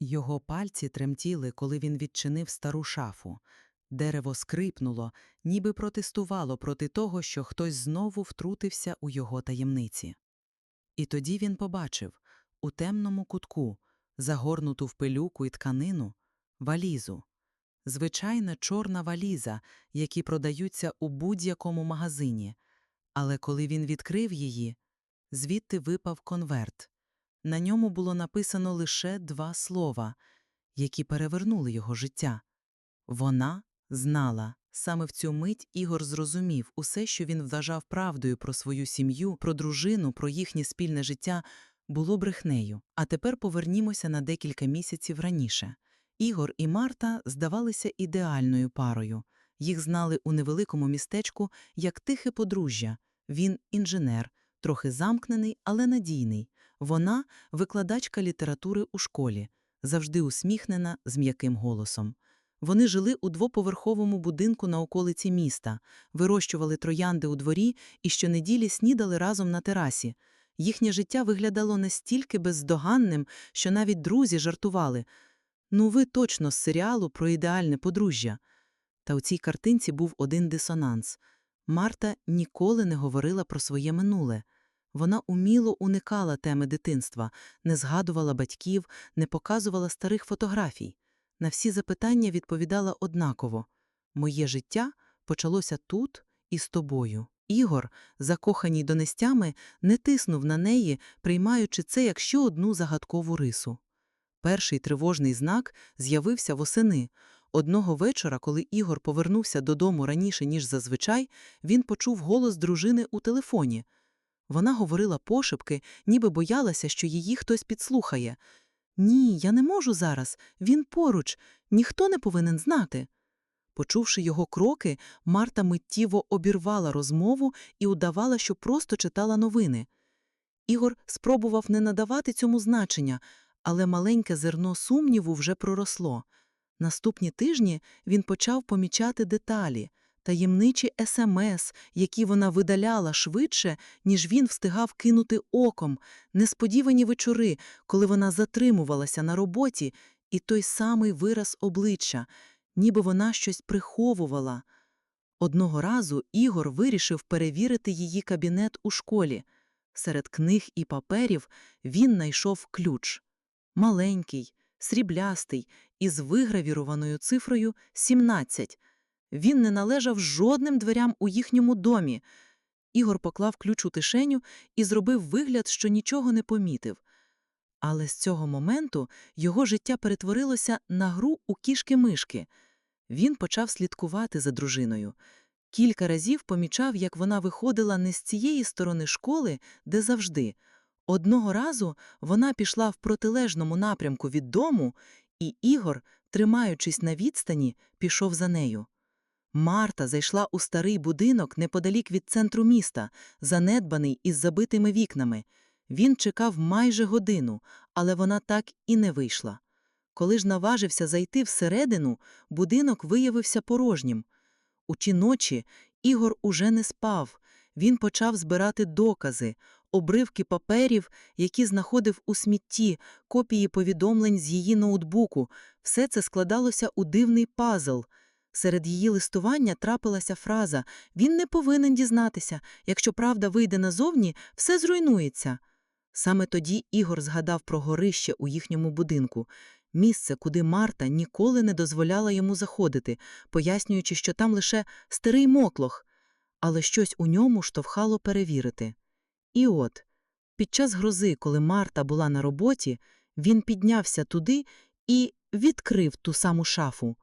Його пальці тремтіли, коли він відчинив стару шафу. Дерево скрипнуло, ніби протестувало проти того, що хтось знову втрутився у його таємниці. І тоді він побачив у темному кутку, загорнуту в пилюку і тканину, валізу. Звичайна чорна валіза, які продаються у будь-якому магазині. Але коли він відкрив її, звідти випав конверт. На ньому було написано лише два слова, які перевернули його життя. Вона знала. Саме в цю мить Ігор зрозумів усе, що він вважав правдою про свою сім'ю, про дружину, про їхнє спільне життя, було брехнею. А тепер повернімося на декілька місяців раніше. Ігор і Марта здавалися ідеальною парою. Їх знали у невеликому містечку як тихе подружжя. Він інженер, трохи замкнений, але надійний. Вона – викладачка літератури у школі, завжди усміхнена, з м'яким голосом. Вони жили у двоповерховому будинку на околиці міста, вирощували троянди у дворі і щонеділі снідали разом на терасі. Їхнє життя виглядало настільки бездоганним, що навіть друзі жартували. Ну ви точно з серіалу про ідеальне подружжя. Та у цій картинці був один дисонанс. Марта ніколи не говорила про своє минуле. Вона уміло уникала теми дитинства, не згадувала батьків, не показувала старих фотографій. На всі запитання відповідала однаково Моє життя почалося тут і з тобою. Ігор, закоханій донестями, не тиснув на неї, приймаючи це як ще одну загадкову рису. Перший тривожний знак з'явився восени. Одного вечора, коли Ігор повернувся додому раніше, ніж зазвичай, він почув голос дружини у телефоні. Вона говорила пошепки, ніби боялася, що її хтось підслухає. Ні, я не можу зараз. Він поруч. Ніхто не повинен знати. Почувши його кроки, Марта миттєво обірвала розмову і удавала, що просто читала новини. Ігор спробував не надавати цьому значення, але маленьке зерно сумніву вже проросло. Наступні тижні він почав помічати деталі, таємничі смс, які вона видаляла швидше, ніж він встигав кинути оком, несподівані вечори, коли вона затримувалася на роботі, і той самий вираз обличчя, ніби вона щось приховувала. Одного разу Ігор вирішив перевірити її кабінет у школі. Серед книг і паперів він знайшов ключ. Маленький, сріблястий, із вигравірованою цифрою 17. Він не належав жодним дверям у їхньому домі. Ігор поклав ключ у тишеню і зробив вигляд, що нічого не помітив. Але з цього моменту його життя перетворилося на гру у кішки-мишки. Він почав слідкувати за дружиною. Кілька разів помічав, як вона виходила не з цієї сторони школи, де завжди. Одного разу вона пішла в протилежному напрямку від дому, і Ігор, тримаючись на відстані, пішов за нею. Марта зайшла у старий будинок неподалік від центру міста, занедбаний із забитими вікнами. Він чекав майже годину, але вона так і не вийшла. Коли ж наважився зайти всередину, будинок виявився порожнім. У ті ночі Ігор уже не спав. Він почав збирати докази, обривки паперів, які знаходив у смітті, копії повідомлень з її ноутбуку. Все це складалося у дивний пазл. Серед її листування трапилася фраза «Він не повинен дізнатися. Якщо правда вийде назовні, все зруйнується». Саме тоді Ігор згадав про горище у їхньому будинку, місце, куди Марта ніколи не дозволяла йому заходити, пояснюючи, що там лише старий моклох, але щось у ньому штовхало перевірити. І от, під час грози, коли Марта була на роботі, він піднявся туди і відкрив ту саму шафу.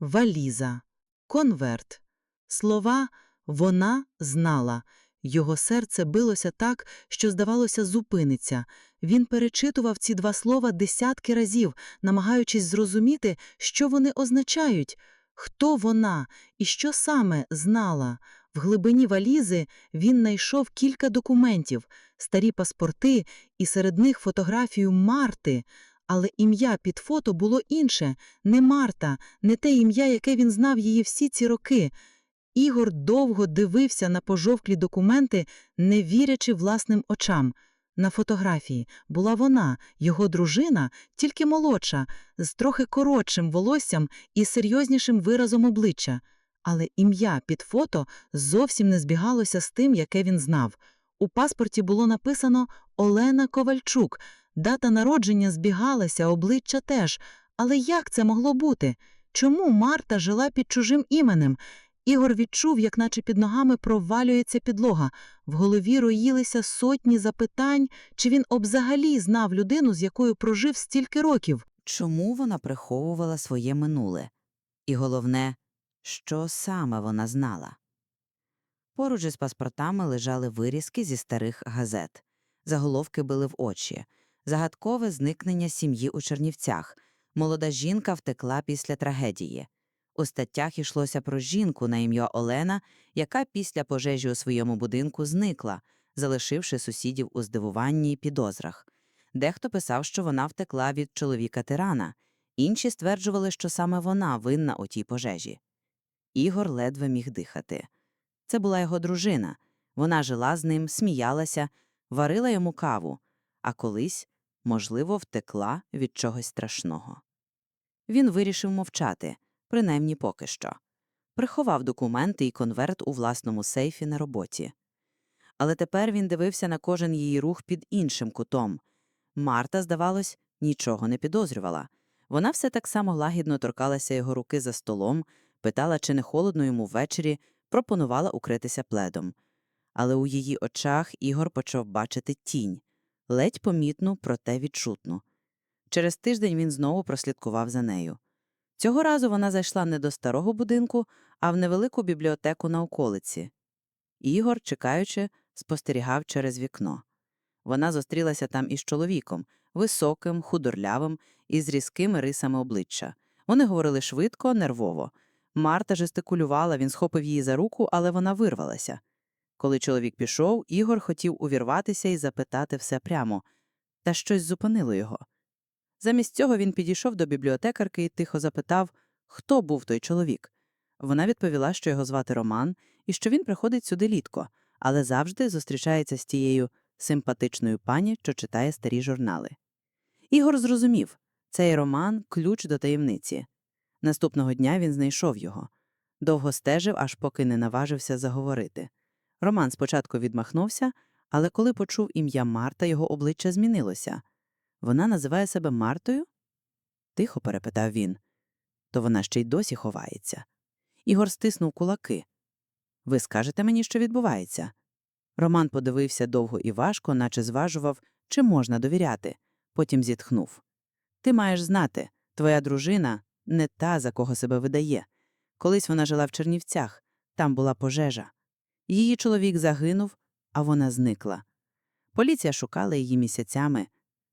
Валіза, конверт. Слова вона знала. Його серце билося так, що, здавалося, зупиниться. Він перечитував ці два слова десятки разів, намагаючись зрозуміти, що вони означають, хто вона і що саме знала. В глибині валізи він знайшов кілька документів, старі паспорти і серед них фотографію Марти. Але ім'я під фото було інше, не Марта, не те ім'я, яке він знав її всі ці роки. Ігор довго дивився на пожовклі документи, не вірячи власним очам. На фотографії була вона, його дружина, тільки молодша, з трохи коротшим волоссям і серйознішим виразом обличчя. Але ім'я під фото зовсім не збігалося з тим, яке він знав. У паспорті було написано Олена Ковальчук. Дата народження збігалася, обличчя теж. Але як це могло бути? Чому Марта жила під чужим іменем? Ігор відчув, як наче під ногами провалюється підлога. В голові роїлися сотні запитань, чи він обзагалі знав людину, з якою прожив стільки років. Чому вона приховувала своє минуле? І головне, що саме вона знала? Поруч із паспортами лежали вирізки зі старих газет. Заголовки били в очі. Загадкове зникнення сім'ї у Чернівцях. Молода жінка втекла після трагедії. У статтях йшлося про жінку на ім'я Олена, яка після пожежі у своєму будинку зникла, залишивши сусідів у здивуванні й підозрах. Дехто писав, що вона втекла від чоловіка тирана, інші стверджували, що саме вона винна у тій пожежі. Ігор ледве міг дихати. Це була його дружина. Вона жила з ним, сміялася, варила йому каву, а колись, можливо, втекла від чогось страшного. Він вирішив мовчати, принаймні поки що. Приховав документи і конверт у власному сейфі на роботі. Але тепер він дивився на кожен її рух під іншим кутом. Марта, здавалось, нічого не підозрювала. Вона все так само лагідно торкалася його руки за столом, питала, чи не холодно йому ввечері, пропонувала укритися пледом. Але у її очах Ігор почав бачити тінь, ледь помітну, проте відчутну. Через тиждень він знову прослідкував за нею. Цього разу вона зайшла не до старого будинку, а в невелику бібліотеку на околиці. Ігор, чекаючи, спостерігав через вікно. Вона зустрілася там із чоловіком, високим, худорлявим і з різкими рисами обличчя. Вони говорили швидко, нервово. Марта жестикулювала, він схопив її за руку, але вона вирвалася. Коли чоловік пішов, Ігор хотів увірватися і запитати все прямо, та щось зупинило його. Замість цього він підійшов до бібліотекарки і тихо запитав, хто був той чоловік. Вона відповіла, що його звати Роман і що він приходить сюди літко, але завжди зустрічається з тією симпатичною пані, що читає старі журнали. Ігор зрозумів цей роман ключ до таємниці. Наступного дня він знайшов його. Довго стежив, аж поки не наважився заговорити. Роман спочатку відмахнувся, але коли почув ім'я Марта, його обличчя змінилося. Вона називає себе Мартою? Тихо перепитав він. То вона ще й досі ховається. Ігор стиснув кулаки. Ви скажете мені, що відбувається? Роман подивився довго і важко, наче зважував, чи можна довіряти. Потім зітхнув. Ти маєш знати, твоя дружина не та, за кого себе видає. Колись вона жила в Чернівцях, там була пожежа. Її чоловік загинув, а вона зникла. Поліція шукала її місяцями.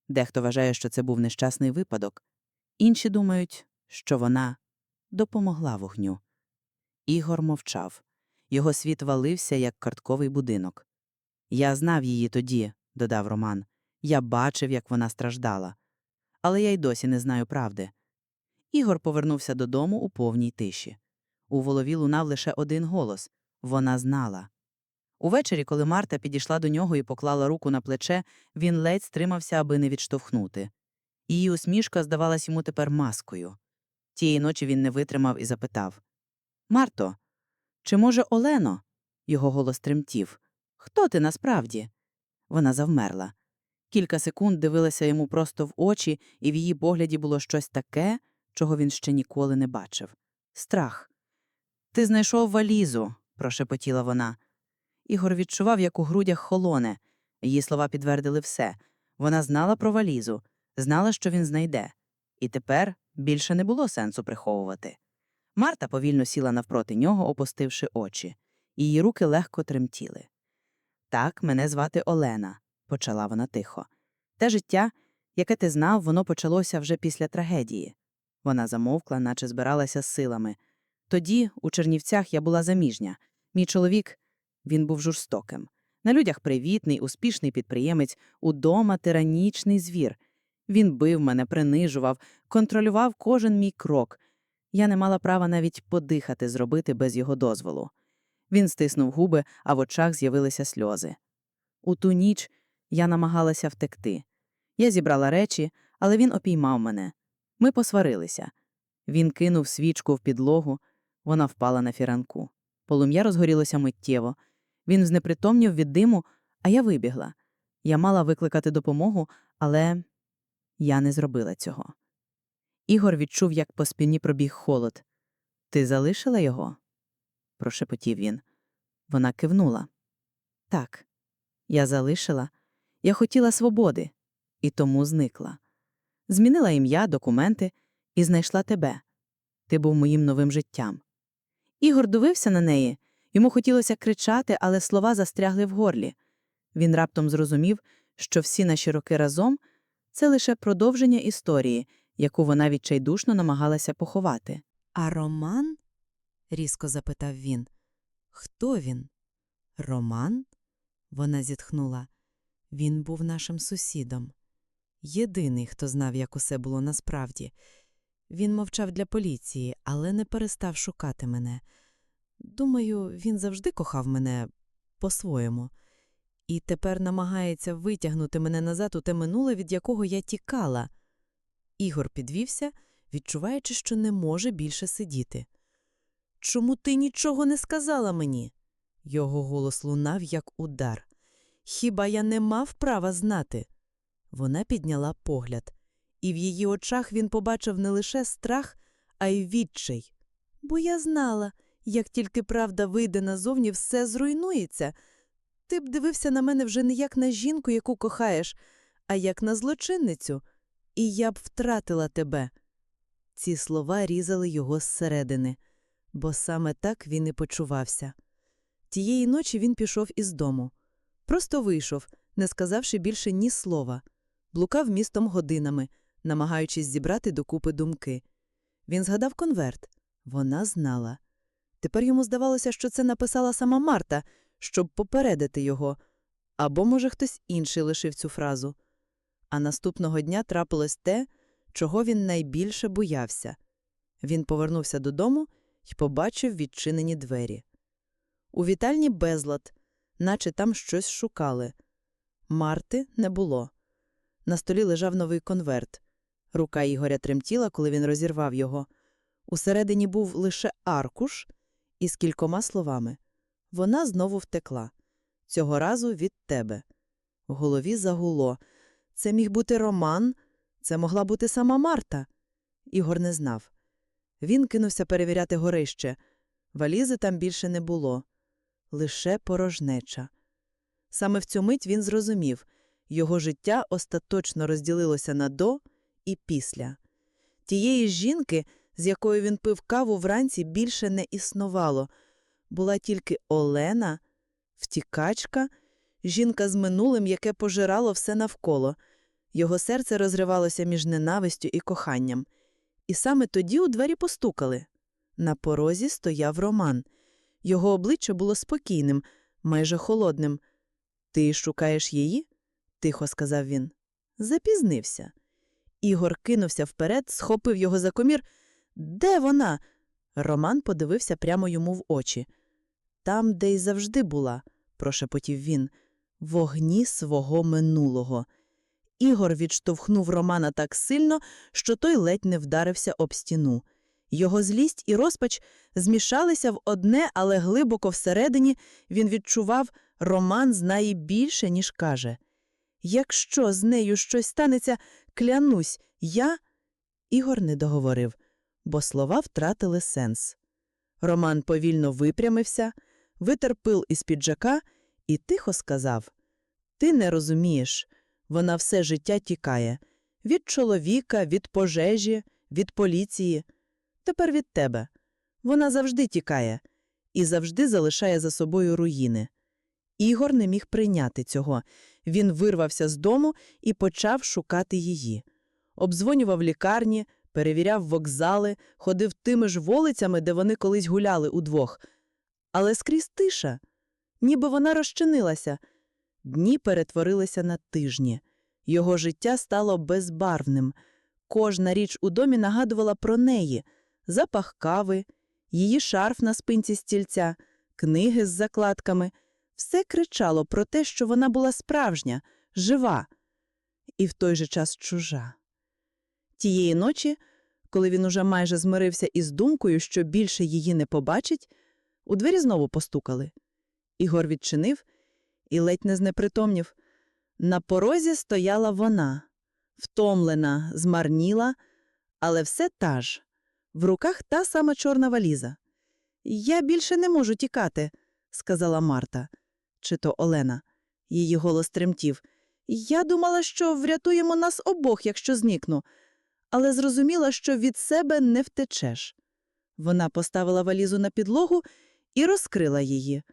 Дехто вважає, що це був нещасний випадок. Інші думають, що вона допомогла вогню. Ігор мовчав. Його світ валився, як картковий будинок. Я знав її тоді, додав Роман. Я бачив, як вона страждала. Але я й досі не знаю правди. Ігор повернувся додому у повній тиші. У голові лунав лише один голос вона знала. Увечері, коли Марта підійшла до нього і поклала руку на плече, він ледь стримався, аби не відштовхнути. Її усмішка здавалась йому тепер маскою. Тієї ночі він не витримав і запитав Марто, чи може Олено? Його голос тремтів. Хто ти насправді? Вона завмерла. Кілька секунд дивилася йому просто в очі, і в її погляді було щось таке, чого він ще ніколи не бачив. Страх. Ти знайшов валізу, прошепотіла вона. Ігор відчував, як у грудях холоне. Її слова підтвердили все. Вона знала про валізу, знала, що він знайде. І тепер більше не було сенсу приховувати. Марта повільно сіла навпроти нього, опустивши очі. Її руки легко тремтіли. Так, мене звати Олена, почала вона тихо. Те життя, яке ти знав, воно почалося вже після трагедії. Вона замовкла, наче збиралася з силами. Тоді, у Чернівцях, я була заміжня. Мій чоловік він був жорстоким. На людях привітний, успішний підприємець, удома тиранічний звір. Він бив мене, принижував, контролював кожен мій крок. Я не мала права навіть подихати зробити без його дозволу. Він стиснув губи, а в очах з'явилися сльози. У ту ніч Я намагалася втекти. Я зібрала речі, але він опіймав мене. Ми посварилися. Він кинув свічку в підлогу, вона впала на фіранку. Полум'я розгорілося миттєво. Він знепритомнів від диму, а я вибігла. Я мала викликати допомогу, але я не зробила цього. Ігор відчув, як по спині пробіг холод. Ти залишила його? прошепотів він. Вона кивнула. Так, я залишила. Я хотіла свободи, і тому зникла. Змінила ім'я, документи і знайшла тебе. Ти був моїм новим життям. Ігор дивився на неї. Йому хотілося кричати, але слова застрягли в горлі. Він раптом зрозумів, що всі наші роки разом це лише продовження історії, яку вона відчайдушно намагалася поховати. А Роман? різко запитав він. Хто він? Роман? Вона зітхнула. Він був нашим сусідом. Єдиний, хто знав, як усе було насправді. Він мовчав для поліції, але не перестав шукати мене. Думаю, він завжди кохав мене по-своєму. І тепер намагається витягнути мене назад у те минуле, від якого я тікала. Ігор підвівся, відчуваючи, що не може більше сидіти. Чому ти нічого не сказала мені? Його голос лунав, як удар. Хіба я не мав права знати? Вона підняла погляд, і в її очах він побачив не лише страх, а й відчай. Бо я знала, як тільки правда вийде назовні, все зруйнується. Ти б дивився на мене вже не як на жінку, яку кохаєш, а як на злочинницю, і я б втратила тебе. Ці слова різали його зсередини, бо саме так він і почувався. Тієї ночі він пішов із дому. Просто вийшов, не сказавши більше ні слова. Блукав містом годинами, намагаючись зібрати докупи думки. Він згадав конверт. Вона знала. Тепер йому здавалося, що це написала сама Марта, щоб попередити його. Або, може, хтось інший лишив цю фразу. А наступного дня трапилось те, чого він найбільше боявся. Він повернувся додому і побачив відчинені двері. У вітальні безлад, наче там щось шукали. Марти не було. На столі лежав новий конверт. Рука Ігоря тремтіла, коли він розірвав його. Усередині був лише аркуш із кількома словами. Вона знову втекла. Цього разу від тебе. В голові загуло. Це міг бути Роман, це могла бути сама Марта. Ігор не знав. Він кинувся перевіряти горище. Валізи там більше не було. Лише порожнеча. Саме в цю мить він зрозумів його життя остаточно розділилося на до і після. Тієї жінки, з якою він пив каву вранці, більше не існувало. Була тільки Олена, втікачка, жінка з минулим, яке пожирало все навколо. Його серце розривалося між ненавистю і коханням. І саме тоді у двері постукали. На порозі стояв Роман. Його обличчя було спокійним, майже холодним. Ти шукаєш її? тихо сказав він. Запізнився. Ігор кинувся вперед, схопив його за комір. Де вона? Роман подивився прямо йому в очі. Там, де й завжди була, прошепотів він, в огні свого минулого. Ігор відштовхнув Романа так сильно, що той ледь не вдарився об стіну. Його злість і розпач змішалися в одне, але глибоко всередині він відчував, Роман знає більше, ніж каже. Якщо з нею щось станеться, клянусь, я. Ігор не договорив, бо слова втратили сенс. Роман повільно випрямився, витер пил із піджака і тихо сказав: Ти не розумієш, вона все життя тікає від чоловіка, від пожежі, від поліції. Тепер від тебе. Вона завжди тікає і завжди залишає за собою руїни. Ігор не міг прийняти цього. Він вирвався з дому і почав шукати її. Обдзвонював лікарні, перевіряв вокзали, ходив тими ж вулицями, де вони колись гуляли удвох. Але скрізь тиша, ніби вона розчинилася. Дні перетворилися на тижні. Його життя стало безбарвним. Кожна річ у домі нагадувала про неї запах кави, її шарф на спинці стільця, книги з закладками. Все кричало про те, що вона була справжня, жива і в той же час чужа. Тієї ночі, коли він уже майже змирився із думкою, що більше її не побачить, у двері знову постукали. Ігор відчинив і ледь не знепритомнів. На порозі стояла вона, втомлена, змарніла, але все та ж. В руках та сама чорна валіза. Я більше не можу тікати, сказала Марта. Чи то Олена. Її голос тремтів. Я думала, що врятуємо нас обох, якщо зникну, але зрозуміла, що від себе не втечеш. Вона поставила валізу на підлогу і розкрила її.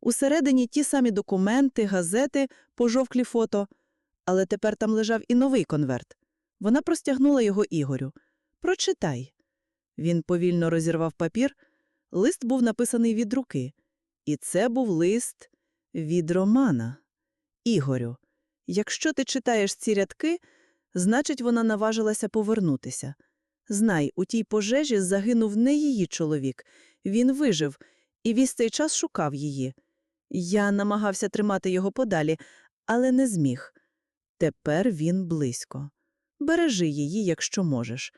Усередині ті самі документи, газети, пожовклі фото. Але тепер там лежав і новий конверт. Вона простягнула його Ігорю. Прочитай. Він повільно розірвав папір. Лист був написаний від руки. І це був лист від Романа. Ігорю, якщо ти читаєш ці рядки, значить, вона наважилася повернутися. Знай, у тій пожежі загинув не її чоловік. Він вижив і весь цей час шукав її. Я намагався тримати його подалі, але не зміг. Тепер він близько. Бережи її, якщо можеш.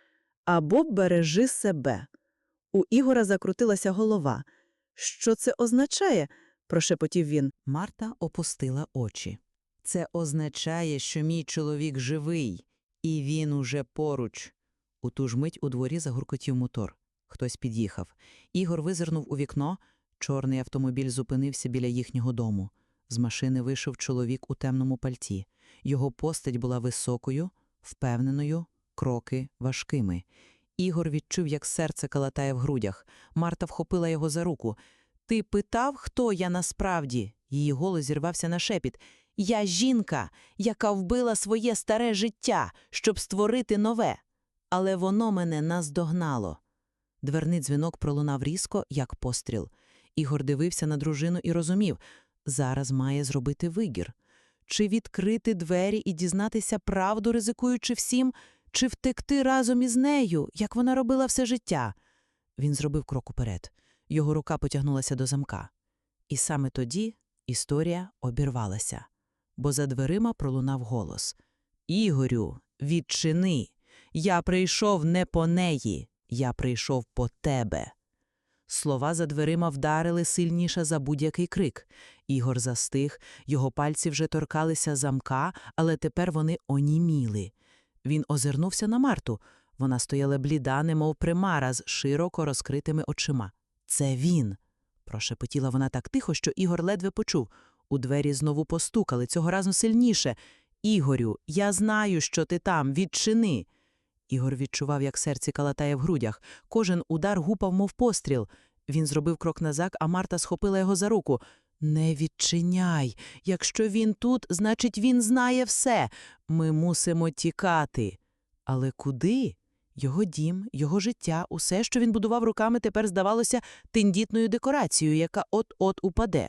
Або бережи себе. У Ігора закрутилася голова. Що це означає? Прошепотів він. Марта опустила очі. Це означає, що мій чоловік живий, і він уже поруч. У ту ж мить у дворі загуркотів мотор. Хтось під'їхав. Ігор визирнув у вікно. Чорний автомобіль зупинився біля їхнього дому. З машини вийшов чоловік у темному пальті. Його постать була високою, впевненою, кроки важкими. Ігор відчув, як серце калатає в грудях. Марта вхопила його за руку. Ти питав, хто я насправді? Її голос зірвався на шепіт. Я жінка, яка вбила своє старе життя, щоб створити нове. Але воно мене наздогнало. Дверний дзвінок пролунав різко, як постріл. Ігор дивився на дружину і розумів, зараз має зробити вигір. Чи відкрити двері і дізнатися правду, ризикуючи всім, чи втекти разом із нею, як вона робила все життя? Він зробив крок уперед. Його рука потягнулася до замка. І саме тоді історія обірвалася, бо за дверима пролунав голос. Ігорю, відчини! Я прийшов не по неї, я прийшов по тебе. Слова за дверима вдарили сильніше за будь-який крик. Ігор застиг, його пальці вже торкалися замка, але тепер вони оніміли. Він озирнувся на Марту. Вона стояла бліда, немов примара, з широко розкритими очима. Це він. прошепотіла вона так тихо, що Ігор ледве почув. У двері знову постукали, цього разу сильніше. Ігорю, я знаю, що ти там, відчини. Ігор відчував, як серце калатає в грудях. Кожен удар гупав, мов постріл. Він зробив крок назад, а Марта схопила його за руку. Не відчиняй. Якщо він тут, значить він знає все. Ми мусимо тікати. Але куди? Його дім, його життя, усе, що він будував руками, тепер здавалося тендітною декорацією, яка от-от упаде.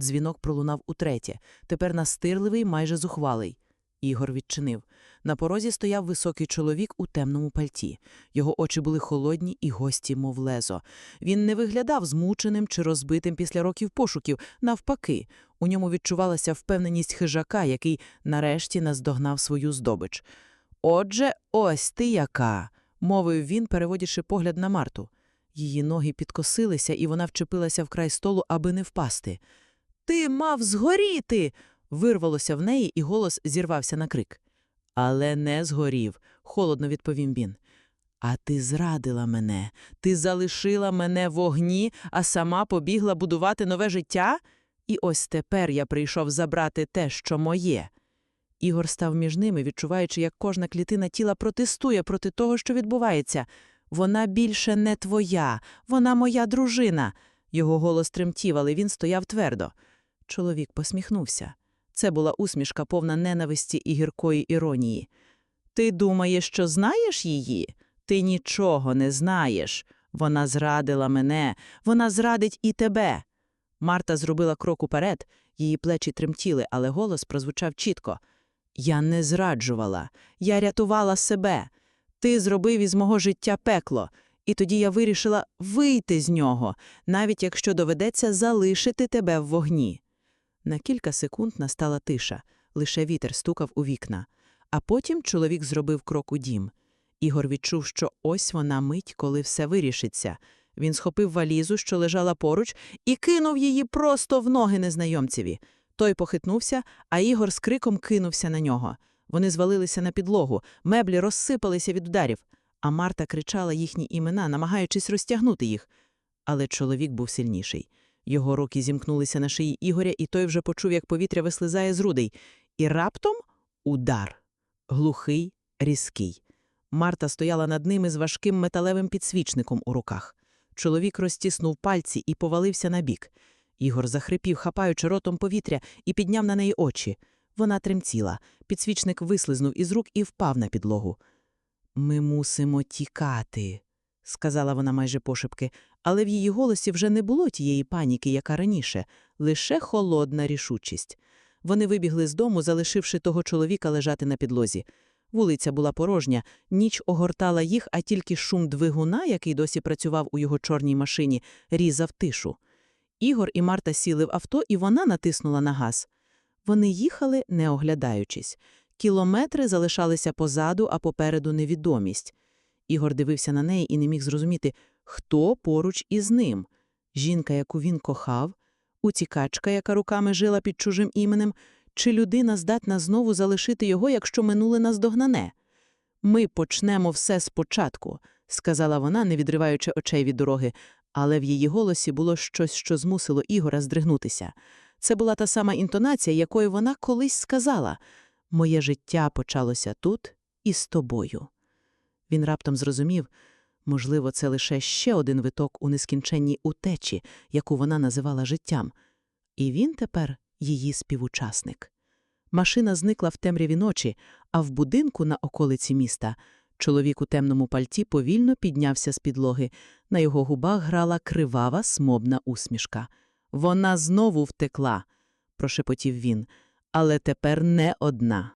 Дзвінок пролунав утретє, тепер настирливий, майже зухвалий. Ігор відчинив. На порозі стояв високий чоловік у темному пальті. Його очі були холодні і гості, мов лезо. Він не виглядав змученим чи розбитим після років пошуків. Навпаки, у ньому відчувалася впевненість хижака, який нарешті наздогнав свою здобич. Отже, ось ти яка, мовив він, переводячи погляд на Марту. Її ноги підкосилися, і вона вчепилася в край столу, аби не впасти. Ти мав згоріти. вирвалося в неї, і голос зірвався на крик. Але не згорів, холодно відповів він. А ти зрадила мене, ти залишила мене в огні, а сама побігла будувати нове життя? І ось тепер я прийшов забрати те, що моє. Ігор став між ними, відчуваючи, як кожна клітина тіла протестує проти того, що відбувається. Вона більше не твоя, вона моя дружина. Його голос тремтів, але він стояв твердо. Чоловік посміхнувся. Це була усмішка повна ненависті і гіркої іронії. Ти думаєш, що знаєш її? Ти нічого не знаєш. Вона зрадила мене, вона зрадить і тебе. Марта зробила крок уперед, її плечі тремтіли, але голос прозвучав чітко. Я не зраджувала, я рятувала себе. Ти зробив із мого життя пекло, і тоді я вирішила вийти з нього, навіть якщо доведеться залишити тебе в вогні. На кілька секунд настала тиша. лише вітер стукав у вікна. А потім чоловік зробив крок у дім. Ігор відчув, що ось вона мить, коли все вирішиться. Він схопив валізу, що лежала поруч, і кинув її просто в ноги незнайомцеві. Той похитнувся, а Ігор з криком кинувся на нього. Вони звалилися на підлогу, меблі розсипалися від ударів, а Марта кричала їхні імена, намагаючись розтягнути їх. Але чоловік був сильніший. Його руки зімкнулися на шиї Ігоря, і той вже почув, як повітря вислизає з грудей. І раптом удар. Глухий, різкий. Марта стояла над ними з важким металевим підсвічником у руках. Чоловік розтіснув пальці і повалився на бік. Ігор захрипів, хапаючи ротом повітря, і підняв на неї очі. Вона тремтіла. Підсвічник вислизнув із рук і впав на підлогу. Ми мусимо тікати, сказала вона майже пошепки, але в її голосі вже не було тієї паніки, яка раніше, лише холодна рішучість. Вони вибігли з дому, залишивши того чоловіка лежати на підлозі. Вулиця була порожня, ніч огортала їх, а тільки шум двигуна, який досі працював у його чорній машині, різав тишу. Ігор і Марта сіли в авто, і вона натиснула на газ. Вони їхали, не оглядаючись. Кілометри залишалися позаду, а попереду невідомість. Ігор дивився на неї і не міг зрозуміти, хто поруч із ним. Жінка, яку він кохав, утікачка, яка руками жила під чужим іменем, чи людина здатна знову залишити його, якщо минуле наздогнане? «Ми почнемо все спочатку», – сказала вона, не відриваючи очей від дороги, але в її голосі було щось, що змусило Ігора здригнутися. Це була та сама інтонація, якою вона колись сказала «Моє життя почалося тут і з тобою». Він раптом зрозумів, можливо, це лише ще один виток у нескінченній утечі, яку вона називала життям. І він тепер її співучасник. Машина зникла в темряві ночі, а в будинку на околиці міста чоловік у темному пальті повільно піднявся з підлоги. На його губах грала кривава смобна усмішка. Вона знову втекла, прошепотів він, але тепер не одна.